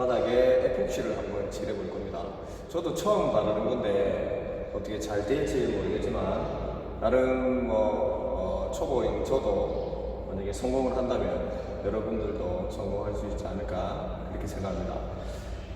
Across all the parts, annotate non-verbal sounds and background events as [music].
바닥에 에폭시를 한번 칠해볼 겁니다. 저도 처음 바르는 건데 어떻게 잘 될지 모르겠지만 나름 뭐 어, 초보인 저도 만약에 성공을 한다면 여러분들도 성공할 수 있지 않을까 그렇게 생각합니다.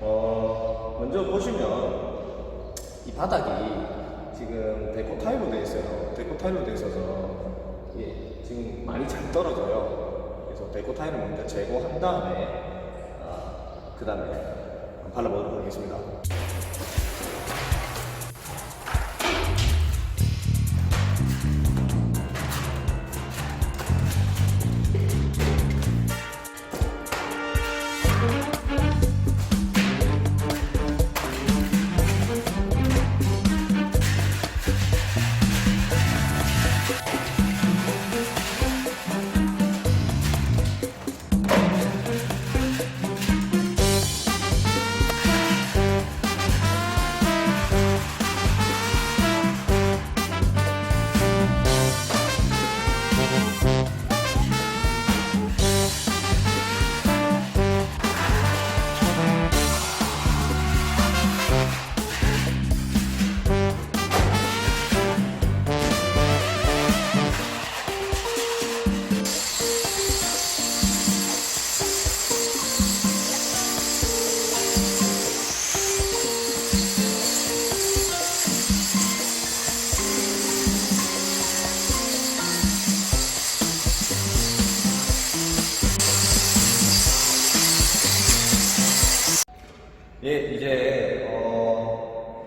어, 먼저 보시면 이 바닥이 지금 데코 타일로 되어 있어요. 데코 타일로 되어 있어서 예, 지금 많이 잘 떨어져요. 그래서 데코 타일을 먼저 제거한 다음에 아, 그 다음에 발라보도록 하겠습니다.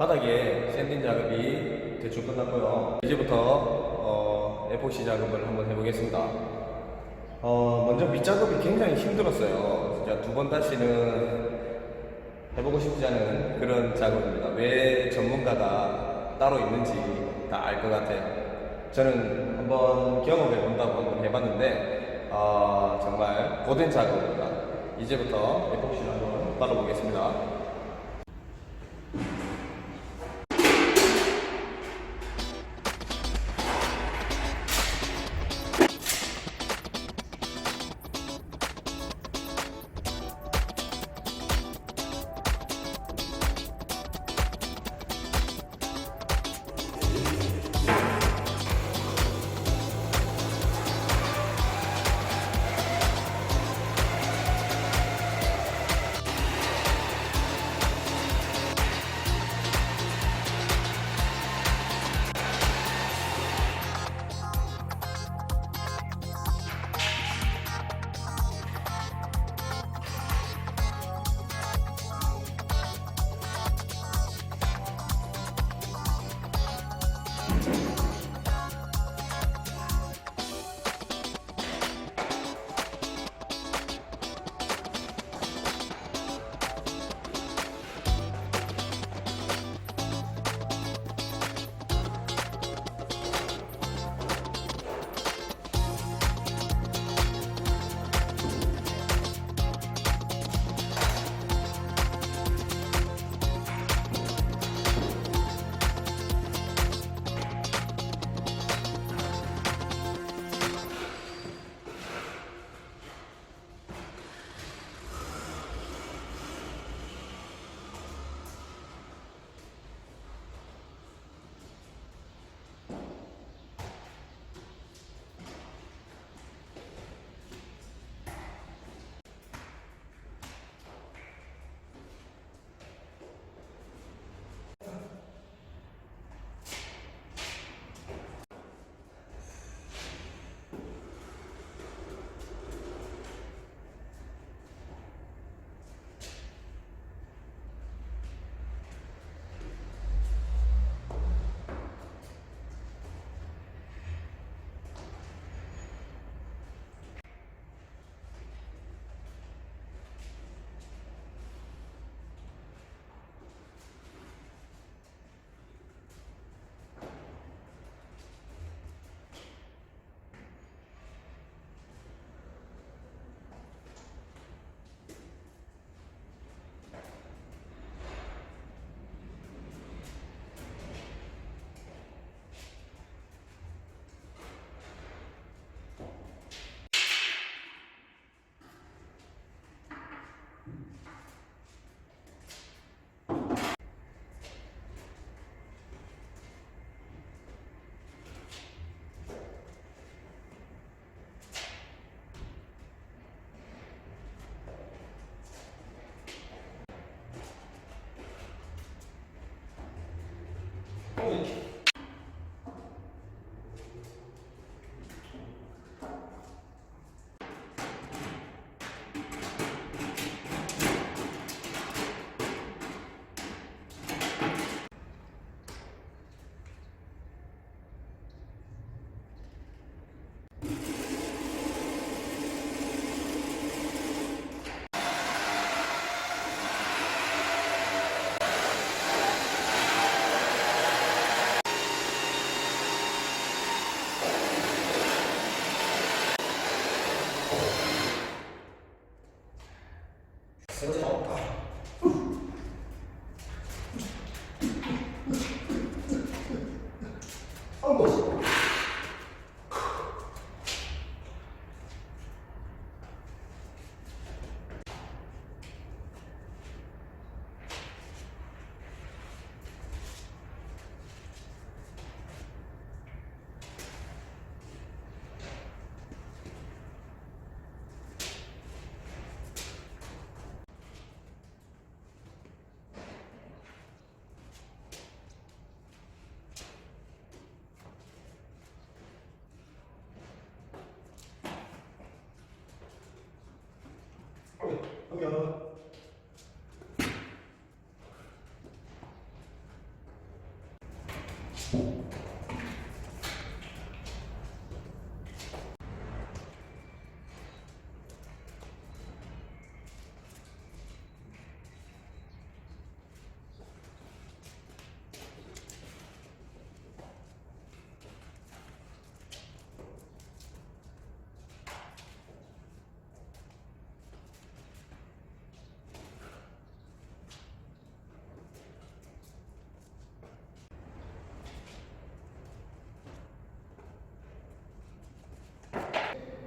바닥에 샌딩 작업이 대충 끝났고요. 이제부터 어, 에포시 작업을 한번 해보겠습니다. 어, 먼저 밑작업이 굉장히 힘들었어요. 진짜 두 번 다시는 해보고 싶지 않은 그런 작업입니다. 왜 전문가가 따로 있는지 다 알 것 같아요. 저는 한번 경험해 본다고 한번 해봤는데 어, 정말 고된 작업입니다. 이제부터 에포시를 한번 빨아보겠습니다.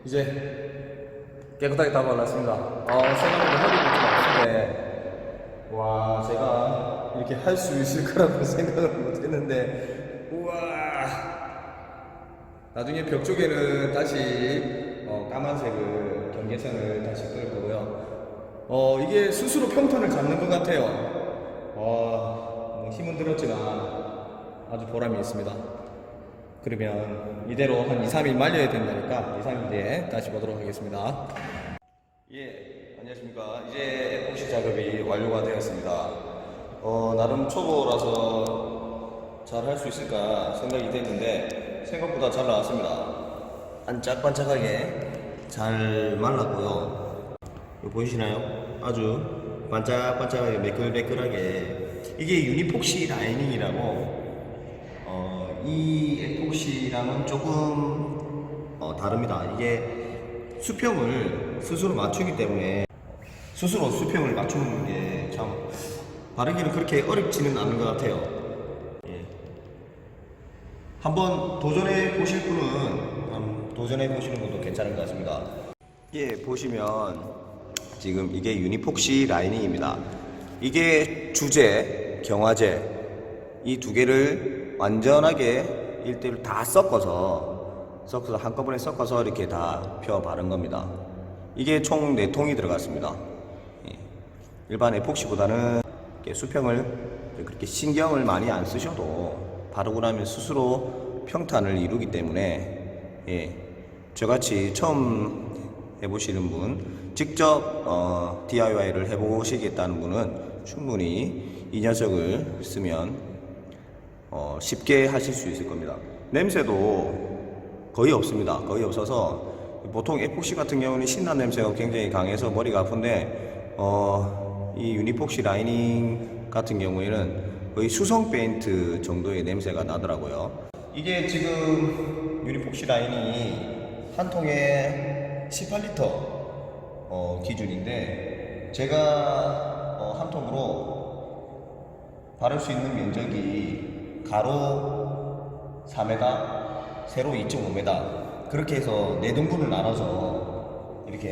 이제 깨끗하게 다 발랐습니다. 어, 생각보다 허리가 좀 아픈데, 와, 제가 이렇게 할 수 있을 거라고 [laughs] 생각을 못 했는데, 우와. 나중에 벽 쪽에는 다시 어, 까만색을 경계선을 다시 끌 거고요. 어, 이게 스스로 평탄을 잡는 것 같아요. 와, 뭐 힘은 들었지만 아주 보람이 있습니다. 그러면 이대로 한 2, 3일 말려야 된다니까 2, 3일 뒤에 다시 보도록 하겠습니다. 예, 안녕하십니까. 이제 에폭시 작업이 완료가 되었습니다. 어, 나름 초보라서 잘 할 수 있을까 생각이 됐는데 생각보다 잘 나왔습니다. 반짝반짝하게 잘 말랐고요. 이거 보이시나요? 아주 반짝반짝하게 매끌매끌하게 이게 유니폭시 라이닝이라고 어, 이 에폭시랑은 조금 어, 다릅니다. 이게 수평을 스스로 맞추기 때문에 스스로 수평을 맞추는 게 참 바르기는 그렇게 어렵지는 않은 것 같아요. 예. 한번 도전해 보실 분은 음, 도전해 보시는 것도 괜찮은 것 같습니다. 예, 보시면 지금 이게 유니폭시 라이닝입니다. 이게 주제, 경화제 이 두 개를 완전하게 일대일다 섞어서 섞어서 한꺼번에 섞어서 이렇게 다 펴 바른 겁니다. 이게 총 4통이 들어갔습니다. 예. 일반 에폭시보다는 수평을 그렇게 신경을 많이 안 쓰셔도 바르고 나면 스스로 평탄을 이루기 때문에 예, 저같이 처음 해보시는 분 직접 어, DIY를 해보시겠다는 분은 충분히 이 녀석을 쓰면 어, 쉽게 하실 수 있을 겁니다. 냄새도 거의 없습니다. 거의 없어서 보통 에폭시 같은 경우는 신난 냄새가 굉장히 강해서 머리가 아픈데 어, 이 유니폭시 라이닝 같은 경우에는 거의 수성 페인트 정도의 냄새가 나더라고요. 이게 지금 유니폭시 라이닝이 한 통에 18리터 어, 기준인데 제가 어, 한 통으로 바를 수 있는 면적이 가로 4m, 세로 2.5m 그렇게 해서 네 등분을 나눠서 이렇게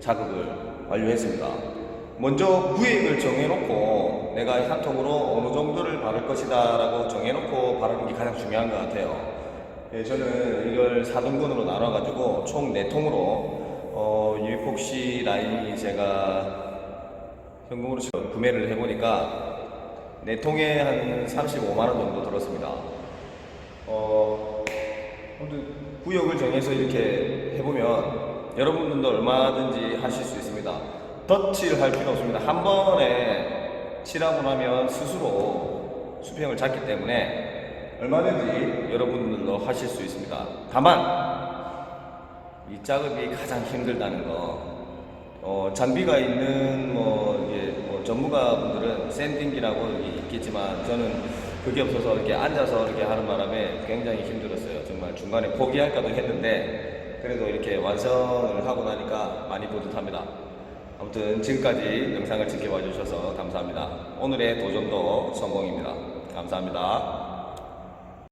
작업을 완료했습니다. 먼저 구획을 정해놓고 내가 한 통으로 어느 정도를 바를 것이다 라고 정해놓고 바르는 게 가장 중요한 것 같아요. 예, 저는 이걸 4등분으로 나눠가지고 총 4통으로 어, 유이폭시 라인이 제가 현금으로 구매를 해보니까 4통에 한 35만 원 정도 들었습니다. 어, 구역을 정해서 이렇게 해보면 여러분들도 얼마든지 하실 수 있습니다. 덧칠 할 필요 없습니다. 한 번에 칠하고 나면 스스로 수평을 잡기 때문에 얼마든지 여러분들도 하실 수 있습니다. 다만 이 작업이 가장 힘들다는 거. 어, 장비가 있는 뭐, 이게 뭐 전문가분들은 샌딩기라고 있겠지만 저는 그게 없어서 이렇게 앉아서 이렇게 하는 바람에 굉장히 힘들었어요. 정말 중간에 포기할까도 했는데 그래도 이렇게 완성을 하고 나니까 많이 뿌듯합니다. 아무튼 지금까지 영상을 지켜봐 주셔서 감사합니다. 오늘의 도전도 성공입니다. 감사합니다.